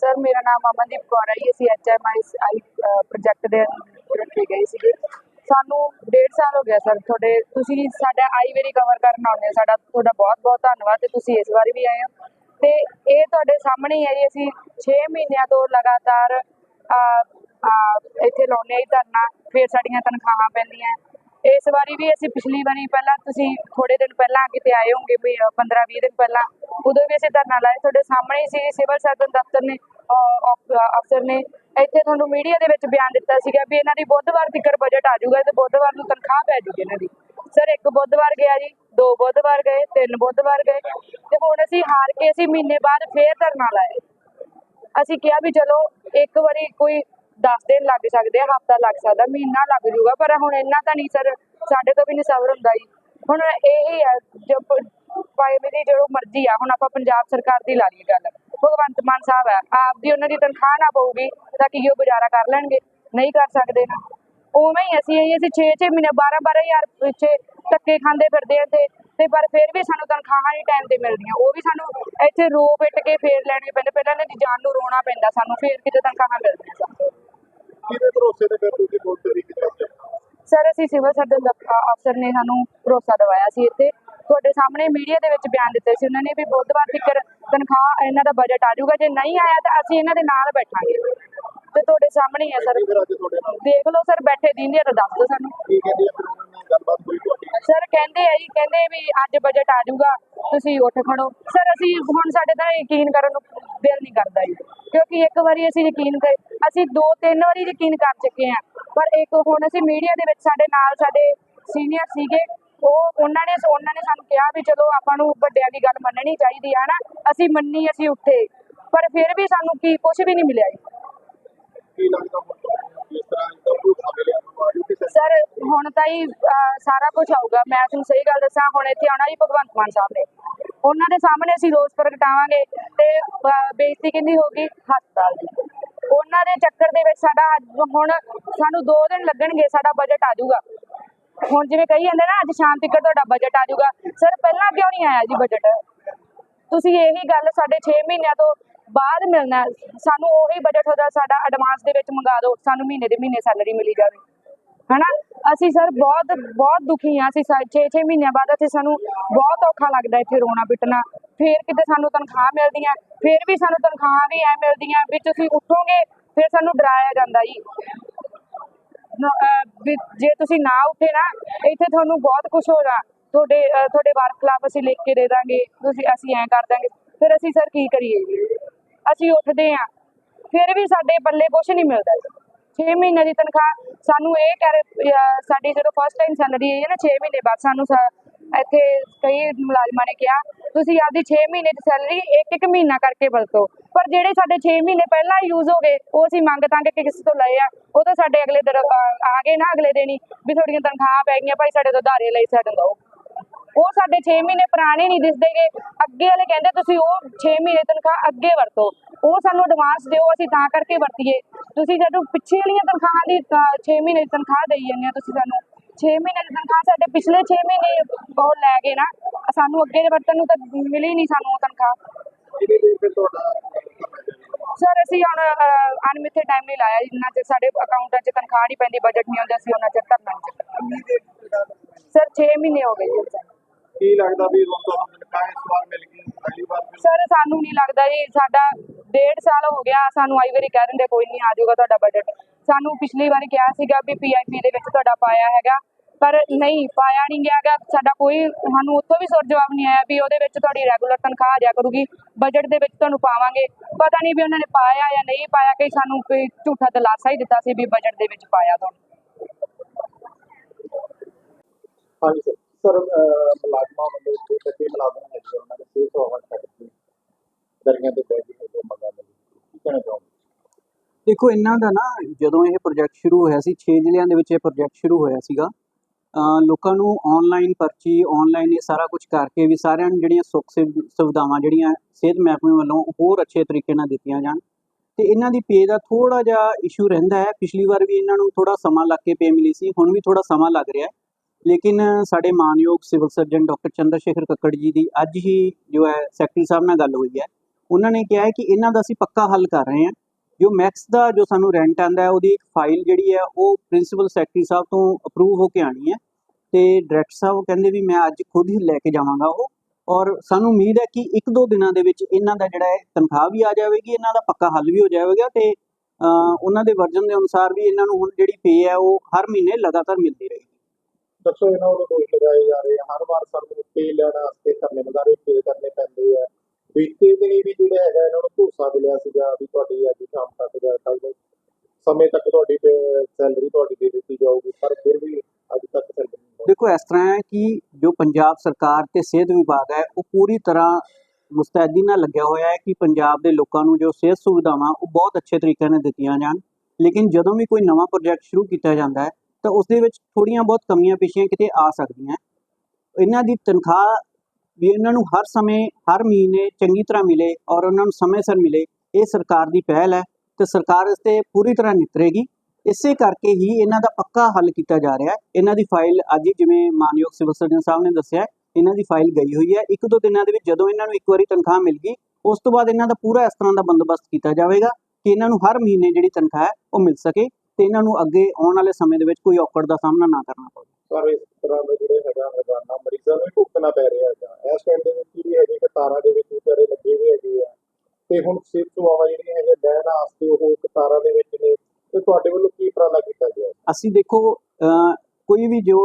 Sir ਮੇਰਾ ਨਾਮ ਅਮਨਦੀਪ ਕੌਰ ਹੈ ਜੀ। ਅਸੀਂ ਐਚਐਮਆਈ ਪ੍ਰੋਜੈਕਟ ਦੇ ਅੰਦਰ ਰੱਖੇ ਗਏ ਸੀਗੇ। ਸਾਨੂੰ ਡੇਢ ਸਾਲ ਹੋ ਗਿਆ ਸਰ ਤੁਹਾਡੇ ਤੁਸੀਂ ਸਾਡਾ ਆਈ ਵੇਰੀ ਕਵਰ ਕਰਨ ਆਉਂਦੇ ਹੋ। ਸਾਡਾ ਤੁਹਾਡਾ ਬਹੁਤ ਬਹੁਤ ਧੰਨਵਾਦ ਤੇ ਤੁਸੀਂ ਇਸ ਵਾਰੀ ਵੀ ਆਏ ਹੋ। ਤੇ ਇਹ ਤੁਹਾਡੇ ਸਾਹਮਣੇ ਹੀ ਹੈ ਜੀ। ਅਸੀਂ 6 ਮਹੀਨਿਆਂ ਤੋਂ ਲਗਾਤਾਰ ਅਹ, ਅਹ, ਇੱਥੇ ਲਾਉਂਦੇ ਹਾਂ ਜੀ ਧਰਨਾ। ਫਿਰ ਸਾਡੀਆਂ ਤਨਖਾਹਾਂ ਪੈਂਦੀਆਂ। ਇਸ ਵਾਰੀ ਵੀ ਅਸੀਂ ਪਿਛਲੀ ਵਾਰੀ ਪਹਿਲਾਂ ਤੁਸੀਂ ਥੋੜੇ ਦਿਨ ਪਹਿਲਾਂ ਕਿਤੇ ਆਏ ਹੋਗੇ 15 20 ਦਿਨ ਪਹਿਲਾਂ, ਉਦੋਂ ਵੀ ਅਸੀਂ ਧਰਨਾ ਲਾਇਆ। ਤੁਹਾਡੇ ਸਾਹਮਣੇ ਸੀ, ਸਿਵਲ ਸਰਜਨ ਦਫ਼ਤਰ ਨੇ ਅਫਸਰ ਨੇ ਇੱਥੇ ਤੁਹਾਨੂੰ ਮੀਡੀਆ ਦੇ ਵਿੱਚ ਬਿਆਨ ਦਿੱਤਾ ਸੀਗਾ ਵੀ ਇਹਨਾਂ ਦੀ ਬੁੱਧਵਾਰ ਤੱਕ ਬਜਟ ਆ ਜਾਊਗਾ, ਤੇ ਬੁੱਧਵਾਰ ਨੂੰ ਤਨਖਾਹ ਪੈ ਜੂਗੀ ਇਹਨਾਂ ਦੀ। ਸਰ ਇੱਕ ਬੁੱਧਵਾਰ ਗਿਆ ਜੀ, ਦੋ ਬੁੱਧਵਾਰ ਗਏ, ਤਿੰਨ ਬੁੱਧਵਾਰ ਗਏ। ਤੇ ਹੁਣ ਅਸੀਂ ਹਾਰ ਕੇ ਅਸੀਂ ਮਹੀਨੇ ਬਾਅਦ ਫੇਰ ਧਰਨਾ ਲਾਇਆ। ਅਸੀਂ ਕਿਹਾ ਵੀ ਚਲੋ, ਇੱਕ ਵਾਰੀ ਕੋਈ 10 ਦਿਨ ਲੱਗ ਸਕਦੇ ਆ, ਹਫਤਾ ਲੱਗ ਸਕਦਾ, ਮਹੀਨਾ ਲੱਗ ਜੂਗਾ ਪਰ ਹੁਣ ਇੰਨਾ ਤਾਂ ਨਹੀਂ ਸਰ, ਸਾਡੇ ਤੋਂ ਵੀ ਨਹੀਂ ਸਬਰ ਹੁੰਦਾ ਜੀ। ਹੁਣ ਇਹੀ ਹੈ ਜੋ ਭਾਵੇਂ ਦੀ ਜੋ ਮਰਜ਼ੀ ਆ, ਹੁਣ ਆਪਾਂ ਪੰਜਾਬ ਸਰਕਾਰ ਦੀ ਲਾ ਲਈਏ ਗੱਲ। ਭਗਵੰਤ ਮਾਨ ਸਾਹਿਬ ਹੈ ਆਪ ਦੀ ਉਹਨਾਂ ਦੀ ਤਨਖਾਹ ਨਾ ਪਊਗੀ, ਤਾਂ ਕੀ ਉਹ ਗੁਜ਼ਾਰਾ ਕਰ ਲੈਣਗੇ? ਨਹੀਂ ਕਰ ਸਕਦੇ ਨਾ। ਉਵੇਂ ਹੀ ਅਸੀਂ ਇਹੀ, ਅਸੀਂ 6-6 ਮਹੀਨੇ 12-12000 ਪਿੱਛੇ ਧੱਕੇ ਖਾਂਦੇ ਫਿਰਦੇ ਆ ਤੇ ਤੇ ਪਰ ਫਿਰ ਵੀ ਸਾਨੂੰ ਤਨਖਾਹਾਂ ਨਹੀਂ ਟਾਈਮ ਤੇ ਮਿਲਦੀਆਂ। ਉਹ ਵੀ ਸਾਨੂੰ ਇੱਥੇ ਰੋ ਪਿੱਟ ਕੇ ਫੇਰ ਲੈਣੇ ਪੈਂਦੇ ਪਹਿਲਾਂ ਇਹਨਾਂ ਦੀ ਜਾਨ ਨੂੰ ਰੋਣਾ ਪੈਂਦਾ ਸਾਨੂੰ, ਫੇਰ ਕਿਤੇ ਤਨਖਾਹਾਂ ਮਿਲਦੀਆਂ। ਕਿਹਦੇ ਭਰੋਸੇ ਤੇ ਫਿਰ ਤੁਸੀਂ ਵੋਟ ਚੋਰੀ ਕੀਤਾ ਸਰ ਅਸੀਂ ਸਿਵਲ ਸਰਜਨ ਅਫਸਰ ਨੇ ਸਾਨੂੰ ਭਰੋਸਾ ਦਿਵਾਇਆ ਸੀ ਇੱਥੇ। ਤੁਹਾਡੇ ਸਾਹਮਣੇ ਮੀਡੀਆ ਦੇ ਵਿੱਚ ਬਿਆਨ ਦਿੱਤੇ ਸੀ ਉਹਨਾਂ ਨੇ ਵੀ ਬੁੱਧਵਾਰ ਤੱਕ ਤਨਖਾਹ ਇਹਨਾਂ ਦਾ ਬਜਟ ਆ ਜਾਊਗਾ। ਜੇ ਨਹੀਂ ਆਇਆ ਤਾਂ ਅਸੀਂ ਇਹਨਾਂ ਦੇ ਨਾਲ ਬੈਠਾਂਗੇ। ਤੇ ਤੁਹਾਡੇ ਸਾਹਮਣੇ ਹੀ ਹੈ ਸਰ ਦੇਖ ਲਓ ਸਰ ਬੈਠੇ ਦਿੰਦੇ ਤਾਂ ਦੱਸ ਦਿਓ ਸਾਨੂੰ। ਕੀ ਕਹਿੰਦੇ ਆ? ਫਿਰ ਉਹਨਾਂ ਨਾਲ ਗੱਲਬਾਤ ਹੋਈ ਤੁਹਾਡੀ ਸਰ ਕਹਿੰਦੇ ਆ ਜੀ, ਕਹਿੰਦੇ ਵੀ ਅੱਜ ਬਜਟ ਆ ਜਾਊਗਾ, ਤੁਸੀਂ ਉੱਠ ਖੜੋ। ਸਰ ਅਸੀਂ ਹੁਣ ਸਾਡੇ ਤਾਂ ਯਕੀਨ ਕਰਨ ਨੂੰ ਦਿਲ ਨਹੀਂ ਕਰਦਾ ਜੀ, ਕਿਉਂਕਿ ਇੱਕ ਵਾਰੀ ਅਸੀਂ ਯਕੀਨ ਕਰ, ਅਸੀਂ ਦੋ ਤਿੰਨ ਵਾਰੀ ਯਕੀਨ ਕਰ ਚੁੱਕੇ ਆ ਪਰ ਇੱਕ ਹੁਣ ਅਸੀਂ ਮੀਡੀਆ ਦੇ ਵਿੱਚ ਸਾਡੇ ਨਾਲ ਸਾਡੇ ਸੀਨੀਅਰ ਸੀਗੇ, ਉਹ ਉਹਨਾਂ ਨੇ ਉਹਨਾਂ ਨੇ ਸਾਨੂੰ ਕਿਹਾ ਵੀ ਚਲੋ ਆਪਾਂ ਨੂੰ ਵੱਡਿਆਂ ਦੀ ਗੱਲ ਮੰਨਣੀ ਚਾਹੀਦੀ ਹੈ ਨਾ ਅਸੀਂ ਮੰਨੀ, ਅਸੀਂ ਉੱਠੇ। ਪਰ ਫਿਰ ਵੀ ਸਾਨੂੰ ਕੀ ਕੁਝ ਵੀ ਨਹੀਂ ਮਿਲਿਆ ਜੀ। ਕੀ ਲੱਗਦਾ ਸਰ, ਹੁਣ ਤਾਂ ਹੀ ਸਾਰਾ ਕੁਝ ਆਊਗਾ। ਮੈਂ ਤੁਹਾਨੂੰ ਸਹੀ ਗੱਲ ਦੱਸਾਂ, ਹੁਣ ਇੱਥੇ ਆਉਣਾ ਹੀ ਭਗਵੰਤ ਮਾਨ ਸਾਹਿਬ ਨੇ। ਉਹਨਾਂ ਦੇ ਸਾਹਮਣੇ ਅਸੀਂ ਰੋਸ ਪ੍ਰਗਟਾਵਾਂਗੇ ਤੇ ਬੇਇੱਜ਼ਤੀ ਕਿੰਨੀ ਹੋਗੀ ਹਸਪਤਾਲ ਦੀ। ਉਹਨਾਂ ਦੇ ਚੱਕਰ ਦੇ ਵਿੱਚ ਸਾਡਾ ਹੁਣ ਸਾਨੂੰ 2 ਦਿਨ ਲੱਗਣਗੇ, ਸਾਡਾ ਬਜਟ ਆ ਜਾਊਗਾ। ਹੁਣ ਜਿਵੇਂ ਕਹੀ ਜਾਂਦੇ ਨਾ, ਅੱਜ ਸ਼ਾਮ ਤੱਕ ਤੁਹਾਡਾ ਬਜਟ ਆ ਜਾਊਗਾ। ਸਰ, ਪਹਿਲਾਂ ਕਿਉਂ ਨਹੀਂ ਆਇਆ ਜੀ ਬਜਟ ਤੁਸੀਂ ਇਹੀ ਗੱਲ ਸਾਡੇ 6 ਮਹੀਨਿਆਂ ਤੋਂ ਬਾਅਦ ਮਿਲਣਾ ਸਾਨੂੰ ਉਹੀ ਬਜਟ ਉਹਦਾ ਸਾਡਾ ਐਡਵਾਂਸ ਦੇ ਵਿੱਚ ਮੰਗਾ ਦਿਓ। ਸਾਨੂੰ ਮਹੀਨੇ ਦੇ ਮਹੀਨੇ ਸੈਲਰੀ ਮਿਲੀ ਜਾਵੇ। ਹਨਾ? ਅਸੀਂ ਸਰ ਬਹੁਤ ਬਹੁਤ ਦੁਖੀ ਆ ਅਸੀਂ 6-6 ਮਹੀਨਿਆਂ ਬਾਅਦ ਇੱਥੇ ਸਾਨੂੰ ਬਹੁਤ ਔਖਾ ਲੱਗਦਾ ਇੱਥੇ ਰੋਣਾ ਪਿੱਟਣਾ। ਫੇਰ ਕਿਤੇ ਸਾਨੂੰ ਤਨਖਾਹ ਮਿਲਦੀਆਂ। ਫੇਰ ਵੀ ਸਾਨੂੰ ਤਨਖਾਹ ਵੀ ਐ ਮਿਲਦੀਆਂ ਵੀ ਤੁਸੀਂ ਉੱਠੋਗੇ, ਫਿਰ ਸਾਨੂੰ ਡਰਾਇਆ ਜਾਂਦਾ ਜੀ। ਜੇ ਤੁਸੀਂ ਨਾ ਉੱਠੇ ਨਾ, ਇੱਥੇ ਤੁਹਾਨੂੰ ਬਹੁਤ ਕੁਝ ਹੋਗਾ ਤੁਹਾਡੇ ਤੁਹਾਡੇ ਵਾਰ ਖਿਲਾਫ ਅਸੀਂ ਲਿਖ ਕੇ ਦੇ ਦਾਂਗੇ। ਤੁਸੀਂ, ਅਸੀਂ ਐਂ ਕਰ ਦਾਂਗੇ। ਫਿਰ ਅਸੀਂ ਸਰ ਕੀ ਕਰੀਏ? ਜੀ? ਅਸੀਂ ਉੱਠਦੇ ਆ ਫਿਰ ਵੀ ਸਾਡੇ ਪੱਲੇ ਕੁਝ ਨਹੀਂ ਮਿਲਦਾ 6 ਮਹੀਨੇ ਦੀ ਤਨਖਾਹ, ਸਾਨੂੰ ਇਹ ਕਹਿ ਰਹੇ ਸਾਡੀ ਜਦੋਂ ਫਸਟ ਟਾਈਮ ਸੈਲਰੀ ਆਈ ਹੈ ਨਾ 6 ਮਹੀਨੇ ਬਾਅਦ, ਸਾਨੂੰ ਇੱਥੇ ਕਈ ਮੁਲਾਜ਼ਮਾਂ ਨੇ ਕਿਹਾ, ਤੁਸੀਂ ਆਪਦੀ 6 ਮਹੀਨੇ ਦੀ ਸੈਲਰੀ ਇੱਕ ਇੱਕ ਮਹੀਨਾ ਕਰਕੇ ਵਰਤੋ। ਪਰ ਜਿਹੜੇ ਸਾਡੇ 6 ਮਹੀਨੇ ਪਹਿਲਾਂ ਯੂਜ਼ ਹੋ ਗਏ, ਉਹ ਅਸੀਂ ਮੰਗ ਤਾਂਗੇ ਕਿ ਕਿਸੇ ਤੋਂ ਲਏ ਆ। ਉਹ ਤਾਂ ਸਾਡੇ ਅਗਲੇ ਦਿਨ ਆ ਗਏ ਨਾ ਅਗਲੇ ਦਿਨ ਹੀ, ਵੀ ਤੁਹਾਡੀਆਂ ਤਨਖਾਹਾਂ ਪੈ ਗਈਆਂ, ਭਾਈ ਸਾਡੇ ਤੋਂ ਉਧਾਰੇ ਲਈ ਸਾਡੇ ਦੋ ਉਹ ਸਾਡੇ 6 ਮਹੀਨੇ ਪੁਰਾਣੇ ਨਹੀਂ ਦਿਸਦੇਗੇ ਅੱਗੇ ਵਾਲੇ ਕਹਿੰਦੇ ਤੁਸੀਂ ਉਹ 6 ਮਹੀਨੇ ਤਨਖਾਹ ਅੱਗੇ ਵਰਤੋ। ਉਹ ਸਾਨੂੰ ਐਡਵਾਂਸ ਦਿਓ ਅਸੀਂ ਤਾਂ ਕਰਕੇ ਵਰਤੀਏ। ਤੁਸੀਂ ਜਦੋਂ ਪਿੱਛੇ ਵਾਲੀਆਂ ਤਨਖਾਹਾਂ ਦੀ 6 ਮਹੀਨੇ ਦੀ ਤਨਖਾਹ ਦੇਈ ਜਾਂਦੇ ਆ ਤੁਸੀਂ ਸਾਨੂੰ। 6 ਮਹੀਨੇ ਦੀ ਤਨਖਾਹ ਸਾਡੇ ਪਿਛਲੇ 6 ਮਹੀਨੇ ਉਹ ਲੈ ਗਏ ਨਾ ਸਾਨੂੰ ਅੱਗੇ ਦੇ ਵਰਤਨ ਨੂੰ ਤਾਂ ਮਿਲੀ ਨਹੀਂ ਸਾਨੂੰ ਉਹ ਤਨਖਾਹ। ਸਰ ਅਸੀਂ ਹੁਣ ਅਨਮਿੱਥੇ ਟਾਈਮ ਨਹੀਂ ਲਾਇਆ। ਜਿੰਨਾ ਚਿਰ ਸਾਡੇ ਅਕਾਊਂਟਾਂ 'ਚ ਤਨਖਾਹ ਨਹੀਂ ਪੈਂਦੀ ਬਜਟ ਨਹੀਂ ਆਉਂਦਾ ਅਸੀਂ ਉਹਨਾਂ ਚਿਰ ਧਰਨਾ ਨਹੀਂ ਸਰ 6 ਮਹੀਨੇ ਹੋ ਗਏ ਜੀ। ਕੀ ਲੱਗਦਾ ਵੀ ਹੁਣ ਤੁਹਾਨੂੰ ਤਨਖਾਹ ਇਸ ਵਾਰ ਮਿਲ ਗਈ ਅਗਲੀ ਵਾਰ ਸਰ ਸਾਨੂੰ ਨਹੀਂ ਲੱਗਦਾ ਜੀ ਸਾਡਾ ਡੇਢ ਸਾਲ ਹੋ ਗਿਆ ਸਾਨੂੰ ਆਈ ਵਾਰੀ ਕਹਿ ਦਿੰਦੇ ਕੋਈ ਨਹੀਂ ਆ ਜਾਊਗਾ ਤੁਹਾਡਾ ਬਜਟ ਸਾਨੂੰ ਪਿਛਲੀ ਵਾਰੀ ਕਿਹਾ ਸੀਗਾ ਵੀ ਪੀਆਈਪੀ ਦੇ ਵਿੱਚ ਤੁਹਾਡਾ ਪਾਇਆ ਹੈਗਾ ਪਰ ਨਹੀਂ ਪਾਇਆ ਨਹੀਂ ਗਿਆ ਗਾ ਸਾਡਾ ਕੋਈ ਸਾਨੂੰ ਉੱਥੋਂ ਵੀ ਸੁਰ ਜਵਾਬ ਨਹੀਂ ਆਇਆ ਵੀ ਉਹਦੇ ਵਿੱਚ ਤੁਹਾਡੀ ਰੈਗੂਲਰ ਤਨਖਾਹ ਆ ਜਾਇਆ ਕਰੂਗੀ। ਬਜਟ ਦੇ ਵਿੱਚ ਤੁਹਾਨੂੰ ਪਾਵਾਂਗੇ। ਪਤਾ ਨਹੀਂ ਵੀ ਉਹਨਾਂ ਨੇ ਪਾਇਆ ਜਾਂ ਨਹੀਂ ਪਾਇਆ ਕਿ ਸਾਨੂੰ ਕੋਈ ਝੂਠਾ ਦਲਾਸਾ ਹੀ ਦਿੱਤਾ ਸੀ ਵੀ ਬਜਟ ਦੇ ਵਿੱਚ ਪਾਇਆ ਤੁਹਾਨੂੰ। ਹਾਂਜੀ ਸਰ। ਸਰ ਮੁਲਾਜ਼ਮਾਂ ਵੱਲੋਂ ਜੇ ਕੱਚੇ ਮੁਲਾਜ਼ਮ ਹੈਗੇ ਉਹਨਾਂ ਦੇ ਸਿਹਤ ਹਵਾਵਾਂ ਛੱਡ ਕੇ ਦਰੀਆਂ ਤੇ ਬੈਠ ਕੇ ਉਹ ਮੰਗਾਂ ਦੇ ਕੀ ਕਹਿਣਾ ਚਾਹੋਗੇ? ਦੇਖੋ, ਇਹਨਾਂ ਦਾ ਨਾ ਜਦੋਂ ਇਹ ਪ੍ਰੋਜੈਕਟ ਸ਼ੁਰੂ ਹੋਇਆ ਸੀ 6 ਜ਼ਿਲ੍ਹਿਆਂ ਦੇ ਵਿੱਚ ਇਹ ਪ੍ਰੋਜੈਕਟ ਸ਼ੁਰੂ ਹੋਇਆ ਸੀਗਾ। ਲੋਕਾਂ ਨੂੰ ਆਨਲਾਈਨ ਪਰਚੀ ਆਨਲਾਈਨ ਇਹ ਸਾਰਾ ਕੁਝ ਕਰਕੇ ਵੀ ਸਾਰਿਆਂ ਨੂੰ ਜਿਹੜੀਆਂ ਸੁੱਖ ਸੁਵਿਧਾਵਾਂ, ਜਿਹੜੀਆਂ ਸਿਹਤ ਮਹਿਕਮੇ ਵੱਲੋਂ ਹੋਰ ਅੱਛੇ ਤਰੀਕੇ ਨਾਲ ਦਿੱਤੀਆਂ ਜਾਣ। ਤੇ ਇਹਨਾਂ ਦੀ ਪੇ ਦਾ ਥੋੜਾ ਜਿਹਾ ਇਸ਼ੂ ਰਹਿੰਦਾ ਹੈ। ਪਿਛਲੀ ਵਾਰ ਵੀ ਇਹਨਾਂ ਨੂੰ ਥੋੜਾ ਸਮਾਂ ਲੱਗ ਕੇ ਪੇ ਮਿਲੀ ਸੀ, ਹੁਣ ਵੀ ਥੋੜਾ ਸਮਾਂ ਲੱਗ ਰਿਹਾ ਹੈ। ਲੇਕਿਨ ਸਾਡੇ ਮਾਨਯੋਗ civil surgeon doctor Chander Shekhar Kakkar ji ਦੀ ਅੱਜ ਹੀ ਜੋ ਹੈ ਸੈਕਟਰੀ ਸਾਹਿਬ ਨਾਲ ਗੱਲ ਹੋਈ ਹੈ। ਉਹਨਾਂ ਨੇ ਕਿਹਾ ਹੈ ਕਿ ਇਹਨਾਂ ਦਾ ਅਸੀਂ ਪੱਕਾ ਹੱਲ ਕਰ ਰਹੇ ਹਾਂ। ਜੋ ਮੈਕਸ ਦਾ ਜੋ ਸਾਨੂੰ ਰੈਂਟ ਆਂਦਾ ਹੈ, ਉਹਦੀ ਇੱਕ ਫਾਈਲ ਜਿਹੜੀ ਹੈ, ਉਹ ਪ੍ਰਿੰਸੀਪਲ ਸੈਕਟਰੀ ਸਾਹਿਬ ਤੋਂ ਅਪਰੂਵ ਹੋ ਕੇ ਆਣੀ ਹੈ। ਤੇ ਡਾਇਰੈਕਟਰ ਸਾਹਿਬ ਕਹਿੰਦੇ ਵੀ ਮੈਂ ਅੱਜ ਖੁਦ ਹੀ ਲੈ ਕੇ ਜਾਵਾਂਗਾ ਉਹ। ਔਰ ਸਾਨੂੰ ਉਮੀਦ ਹੈ ਕਿ ਇੱਕ ਦੋ ਦਿਨਾਂ ਦੇ ਵਿੱਚ ਇਹਨਾਂ ਦਾ ਜਿਹੜਾ ਹੈ, ਤਨਖਾਹ ਵੀ ਆ ਜਾਵੇਗੀ, ਇਹਨਾਂ ਦਾ ਪੱਕਾ ਹੱਲ ਵੀ ਹੋ ਜਾਵੇਗਾ ਤੇ ਉਹਨਾਂ ਦੇ ਵਰਜਨ ਦੇ ਅਨੁਸਾਰ ਵੀ ਇਹਨਾਂ ਨੂੰ ਹੁਣ ਜਿਹੜੀ ਪੇ ਹੈ, ਉਹ ਹਰ ਮਹੀਨੇ ਲਗਾਤਾਰ ਮਿਲਦੀ ਰਹੇਗੀ। ਦੱਸੋ ਇਹਨਾਂ ਵੱਲੋਂ ਦੋਸ਼ ਲਗਾਏ ਜਾ ਰਹੇ ਆ। ਹਰ ਵਾਰ ਸਾਨੂੰ ਪੇ ਲੈਣ ਵਾਸਤੇ ਧਰਨੇ ਮੁਜ਼ਾਹਰੇ ਪੇ ਕਰਨੇ ਪੈਂਦੇ ਆ। ਬੀਤੇ ਦਿਨੀ ਵੀ ਜਿਹੜਾ ਹੈਗਾ, ਇਹਨਾਂ ਨੂੰ ਭੂਸਾ ਮਿਲਿਆ ਸੀਗਾ ਵੀ ਤੁਹਾਡੀ ਅੱਜ ਸ਼ਾਮ ਤੱਕ ਜਾਂ ਕੱਲ ਸਮੇਂ ਤੱਕ ਤੁਹਾਡੀ ਸੈਲਰੀ ਤੁਹਾਡੀ ਦੇ ਦਿੱਤੀ ਜਾਊਗੀ, ਪਰ ਫਿਰ ਵੀ ਅੱਜ ਤੱਕ ਸੈਲਰੀ ਦੇਖੋ, ਇਸ ਤਰ੍ਹਾਂ ਹੈ ਕਿ ਜੋ ਪੰਜਾਬ ਸਰਕਾਰ ਤੇ ਸਿਹਤ ਵਿਭਾਗ ਹੈ, ਉਹ ਪੂਰੀ ਤਰ੍ਹਾਂ ਮੁਸਤੈਦੀ ਨਾਲ ਲੱਗਿਆ ਹੋਇਆ ਹੈ ਕਿ ਪੰਜਾਬ ਦੇ ਲੋਕਾਂ ਨੂੰ ਜੋ ਸਿਹਤ ਸੁਵਿਧਾਵਾਂ ਉਹ ਬਹੁਤ ਅੱਛੇ ਤਰੀਕੇ ਨਾਲ ਦਿੱਤੀਆਂ ਜਾਣ। ਲੇਕਿਨ ਜਦੋਂ ਵੀ ਕੋਈ ਨਵਾਂ ਪ੍ਰੋਜੈਕਟ ਸ਼ੁਰੂ ਕੀਤਾ ਜਾਂਦਾ ਹੈ ਤਾਂ ਉਸ ਦੇ ਵਿੱਚ ਥੋੜੀਆਂ ਬਹੁਤ ਕਮੀਆਂ ਪੇਸ਼ੀਆਂ ਕਿਤੇ ਆ ਸਕਦੀਆਂ। ਇਹਨਾਂ ਦੀ ਤਨਖਾਹ ਵੀ ਇਹਨਾਂ ਨੂੰ ਹਰ ਸਮੇਂ, ਹਰ ਮਹੀਨੇ ਚੰਗੀ ਤਰ੍ਹਾਂ ਮਿਲੇ ਔਰ ਉਹਨਾਂ ਨੂੰ ਸਮੇਂ ਸਿਰ ਮਿਲੇ, ਇਹ ਸਰਕਾਰ ਦੀ ਪਹਿਲ ਹੈ। ਤੇ ਸਰਕਾਰ ਇਸ ਤੇ ਪੂਰੀ ਤਰ੍ਹਾਂ ਨਿਤਰੇਗੀ। ਇਸੇ ਕਰਕੇ ਹੀ ਇਹਨਾਂ ਦਾ ਪੱਕਾ ਹੱਲ ਕੀਤਾ ਜਾ ਰਿਹਾ ਹੈ। ਇਹਨਾਂ ਦੀ ਫਾਈਲ ਅੱਜ ਹੀ ਜਿਵੇਂ ਮਾਨਯੋਗ ਸਿਵਲ ਸਰਜਨ ਸਾਹਿਬ ਨੇ ਦੱਸਿਆ ਇਹਨਾਂ ਦੀ ਫਾਈਲ ਗਈ ਹੋਈ ਹੈ। ਇੱਕ ਦੋ ਦਿਨਾਂ ਦੇ ਵਿੱਚ ਜਦੋਂ ਇਹਨਾਂ ਨੂੰ ਇੱਕ ਵਾਰੀ ਤਨਖਾਹ ਮਿਲ ਗਈ, ਉਸ ਤੋਂ ਬਾਅਦ ਇਹਨਾਂ ਦਾ ਪੂਰਾ ਇਸ ਤਰ੍ਹਾਂ ਦਾ ਬੰਦੋਬਸਤ ਕੀਤਾ ਜਾਵੇਗਾ ਕਿ ਇਹਨਾਂ ਨੂੰ ਹਰ ਮਹੀਨੇ ਜਿਹੜੀ ਤਨਖਾਹ ਹੈ, ਉਹ ਮਿਲ ਸਕੇ। ਤੇ ਇਹਨਾਂ ਨੂੰ ਅੱਗੇ ਆਉਣ ਵਾਲੇ ਸਮੇਂ ਦੇ ਵਿੱਚ ਕੋਈ ਔਕੜ ਦਾ ਸਾਹਮਣਾ ਨਾ ਕਰਨਾ ਪਵੇ। ਪਰ ਇਸ ਤਰ੍ਹਾਂ ਦਾ ਜਿਹੜੇ ਹੈਗਾ ਰੋਜ਼ਾਨਾ ਮਰੀਜ਼ਾਂ ਨੂੰ ਭੁਗਤਣਾ ਪੈ ਰਿਹਾ ਹੈਗਾ। ਇਸ ਟਾਈਮ ਦੇ ਵਿੱਚ ਕੀ ਹੈਗੇ ਕਤਾਰਾਂ ਦੇ ਵਿੱਚ ਵਿਚਾਰੇ ਲੱਗੇ ਹੋਏ ਹੈਗੇ ਆ। ਤੇ ਹੁਣ ਸਿਹਤ ਸੇਵਾਵਾਂ ਜਿਹੜੀਆਂ ਹੈਗੇ ਲੈਣ ਵਾਸਤੇ ਉਹ ਕਤਾਰਾਂ ਦੇ ਵਿੱਚ ਨੇ। ਤੇ ਤੁਹਾਡੇ ਵੱਲੋਂ ਕੀ ਉਪਰਾਲਾ ਕੀਤਾ ਗਿਆ? ਅਸੀਂ ਦੇਖੋ ਕੋਈ ਵੀ ਜੋ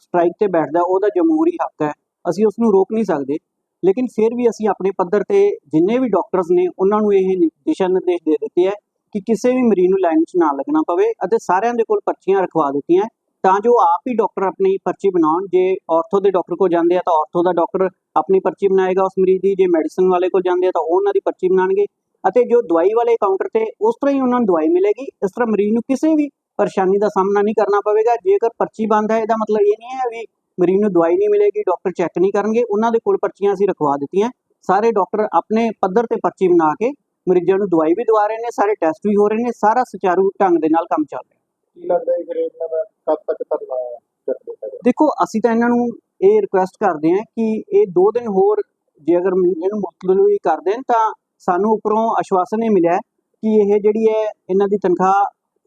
ਸਟ੍ਰਾਈਕ ਤੇ ਬੈਠਦਾ ਉਹਦਾ ਜਮਹੂਰੀ ਹੱਕ ਹੈ। ਅਸੀਂ ਉਸ ਨੂੰ ਰੋਕ ਨਹੀਂ ਸਕਦੇ। ਲੇਕਿਨ ਫਿਰ ਵੀ ਅਸੀਂ ਆਪਣੇ ਪੱਧਰ ਤੇ ਜਿੰਨੇ ਵੀ ਡਾਕਟਰਸ ਨੇ ਉਹਨਾਂ ਨੂੰ ਇਹ ਦਿਸ਼ਾ ਨਿਰਦੇਸ਼ ਦੇ ਦਿੱਤੇ ਹੈ ਕਿ ਕਿਸੇ ਵੀ ਮਰੀਜ਼ ਨੂੰ ਲਾਈਨ 'ਚ ਨਾ ਲੱਗਣਾ ਪਵੇ ਅਤੇ ਸਾਰਿਆਂ ਦੇ ਕੋਲ ਪਰਚੀਆਂ ਰਖਵਾ ਦਿੱਤੀਆਂ ਤਾਂ ਜੋ ਆਪ ਹੀ ਡਾਕਟਰ ਆਪਣੀ ਪਰਚੀ ਬਣਾਉਣ। ਜੇ ਆਰਥੋ ਦੇ ਡਾਕਟਰ ਕੋਲ ਜਾਂਦੇ ਆ ਤਾਂ ਆਰਥੋ ਦਾ ਡਾਕਟਰ ਆਪਣੀ ਪਰਚੀ ਬਣਾਏਗਾ ਉਸ ਮਰੀਜ਼ ਦੀ। ਜੇ ਮੈਡੀਸਨ ਵਾਲੇ ਕੋਲ ਜਾਂਦੇ ਆ ਤਾਂ ਉਹਨਾਂ ਦੀ ਪਰਚੀ ਬਣਾਉਣਗੇ। ਅਤੇ ਜੋ ਦਵਾਈ ਵਾਲੇ ਕਾਊਂਟਰ ਤੇ ਉਸ ਤਰ੍ਹਾਂ ਹੀ ਉਹਨਾਂ ਨੂੰ ਦਵਾਈ ਮਿਲੇਗੀ। ਇਸ ਤਰ੍ਹਾਂ ਮਰੀਜ਼ ਨੂੰ ਕਿਸੇ ਵੀ ਪਰੇਸ਼ਾਨੀ ਦਾ ਸਾਹਮਣਾ ਨਹੀਂ ਕਰਨਾ ਪਵੇਗਾ। ਜੇਕਰ ਪਰਚੀ ਬੰਦ ਹੈ, ਇਹਦਾ ਮਤਲਬ ਇਹ ਨਹੀਂ ਹੈ ਵੀ ਮਰੀਜ਼ ਨੂੰ ਦਵਾਈ ਨਹੀਂ ਮਿਲੇਗੀ ਡਾਕਟਰ ਚੈੱਕ ਨਹੀਂ ਕਰਨਗੇ। ਉਹਨਾਂ ਦੇ ਕੋਲ ਪਰਚੀਆਂ ਅਸੀਂ ਰਖਵਾ ਦਿੱਤੀਆਂ ਸਾਰੇ ਡਾਕਟਰ ਆਪਣੇ ਪੱਧਰ ਤੇ ਪਰਚੀ ਬਣਾ ਕੇ ਮਰੀਜ਼ਾਂ ਨੂੰ ਦਵਾਈ ਵੀ ਦਵਾ ਰਹੇ ਨੇ ਸਾਰੇ ਟੈਸਟ ਵੀ ਹੋ ਰਹੇ ਨੇ ਸਾਰਾ ਸੁਚਾਰੂ ਢੰਗ ਦੇ ਨਾਲ ਕੰਮ ਚੱਲ ਰਿਹਾ। ਕੀ ਲੱਗਦਾ ਹੈ ਕਦ ਤੱਕ ਦੇਖੋ ਅਸੀਂ ਤਾਂ ਇਹਨਾਂ ਨੂੰ ਇਹ ਰਿਕੁਐਸਟ ਕਰਦੇ ਹਾਂ ਕਿ ਇਹ 2 ਦਿਨ ਹੋਰ ਜੇ ਅਗਰ ਇਹਨੂੰ ਮੁਲਤਵੀ ਕਰ ਦੇਣ ਤਾਂ ਸਾਨੂੰ ਉੱਪਰੋਂ ਆਸ਼ਵਾਸਨ ਇਹ ਮਿਲਿਆ ਕਿ ਇਹ ਜਿਹੜੀ ਹੈ ਇਹਨਾਂ ਦੀ ਤਨਖਾਹ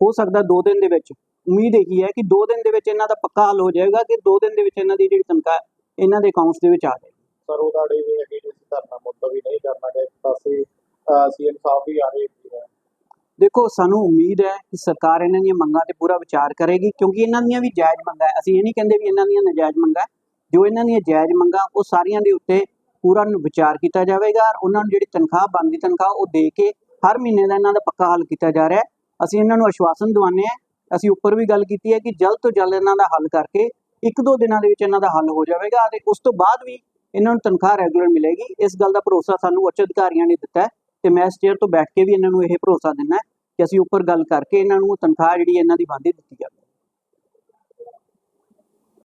ਹੋ ਸਕਦਾ 2 ਦਿਨ ਦੇ ਵਿੱਚ। ਉਮੀਦ ਇਹੀ ਹੈ ਕਿ 2 ਦਿਨ ਦੇ ਵਿੱਚ ਇਹਨਾਂ ਦਾ ਪੱਕਾ ਹੱਲ ਹੋ ਜਾਏਗਾ ਕਿ 2 ਦਿਨ ਦੇ ਵਿੱਚ ਇਹਨਾਂ ਦੀ ਜਿਹੜੀ ਤਨਖਾਹ ਇਹਨਾਂ ਦੇ ਅਕਾਊਂਟਸ ਦੇ ਵਿੱਚ ਆ ਜਾਏਗੀ। ਸਰ ਉਹਦਾ ਡੇ ਵੀ ਹੈਗੇ ਜਿਸ ਧਰਨਾ ਮੁਲਤਵੀ ਨਹੀਂ ਕਰਨਾ ਚਾਹੀਦਾ ਪਾਸੇ ਸੀਐਮ ਸਾਹਿਬ ਵੀ ਆ ਰਹੇ ਹੈ। ਦੇਖੋ, ਸਾਨੂੰ ਉਮੀਦ ਹੈ ਕਿ ਸਰਕਾਰ ਇਹਨਾਂ ਦੀਆਂ ਮੰਗਾਂ ਤੇ ਪੂਰਾ ਵਿਚਾਰ ਕਰੇਗੀ, ਕਿਉਂਕਿ ਇਹਨਾਂ ਦੀਆਂ ਵੀ ਜਾਇਜ਼ ਮੰਗਾਂ ਹੈ। ਅਸੀਂ ਇਹ ਨਹੀਂ ਕਹਿੰਦੇ ਵੀ ਇਹਨਾਂ ਦੀਆਂ ਨਜਾਇਜ਼ ਮੰਗਾਂ ਜੋ ਇਹਨਾਂ ਦੀਆਂ ਜਾਇਜ਼ ਮੰਗਾਂ, ਉਹ ਸਾਰੀਆਂ ਦੇ ਉੱਤੇ ਪੂਰਾ ਨੂੰ ਵਿਚਾਰ ਕੀਤਾ ਜਾਵੇਗਾ ਔਰ ਉਹਨਾਂ ਨੂੰ ਜਿਹੜੀ ਤਨਖਾਹ, ਬਣਦੀ ਤਨਖਾਹ, ਉਹ ਦੇ ਕੇ ਹਰ ਮਹੀਨੇ ਦਾ ਇਹਨਾਂ ਦਾ ਪੱਕਾ ਹੱਲ ਕੀਤਾ ਜਾ ਰਿਹਾ ਅਸੀਂ ਇਹਨਾਂ ਨੂੰ ਆਸ਼ਵਾਸਨ ਦਿਵਾਉਂਦੇ ਹਾਂ। ਅਸੀਂ ਉੱਪਰ ਵੀ ਗੱਲ ਕੀਤੀ ਹੈ ਕਿ ਜਲਦ ਤੋਂ ਜਲਦ ਇਹਨਾਂ ਦਾ ਹੱਲ ਕਰਕੇ ਇੱਕ ਦੋ ਦਿਨਾਂ ਦੇ ਵਿੱਚ ਇਹਨਾਂ ਦਾ ਹੱਲ ਹੋ ਜਾਵੇਗਾ ਅਤੇ ਉਸ ਤੋਂ ਬਾਅਦ ਵੀ ਇਹਨਾਂ ਨੂੰ ਤਨਖਾਹ ਰੈਗੂਲਰ ਮਿਲੇਗੀ। ਇਸ ਗੱਲ ਦਾ ਭਰੋਸਾ ਸਾਨੂੰ ਉੱਚ ਅਧਿਕਾਰੀਆਂ ਨੇ ਦਿੱਤਾ ਹੈ। ਤੇ ਮੈਂ ਇਸ ਚੇਅਰ ਤੋਂ ਬੈਠ ਕੇ ਵੀ ਇਹਨਾਂ ਨੂੰ ਇਹ ਭਰੋਸਾ ਦਿੰਦਾ ਕਿ ਅਸੀਂ ਉੱਪਰ ਗੱਲ ਕਰਕੇ ਇਹਨਾਂ ਨੂੰ ਤਨਖਾਹ ਜਿਹੜੀ ਇਹਨਾਂ ਦੀ ਬਣਦੀ ਦਿੱਤੀ ਜਾਵੇ।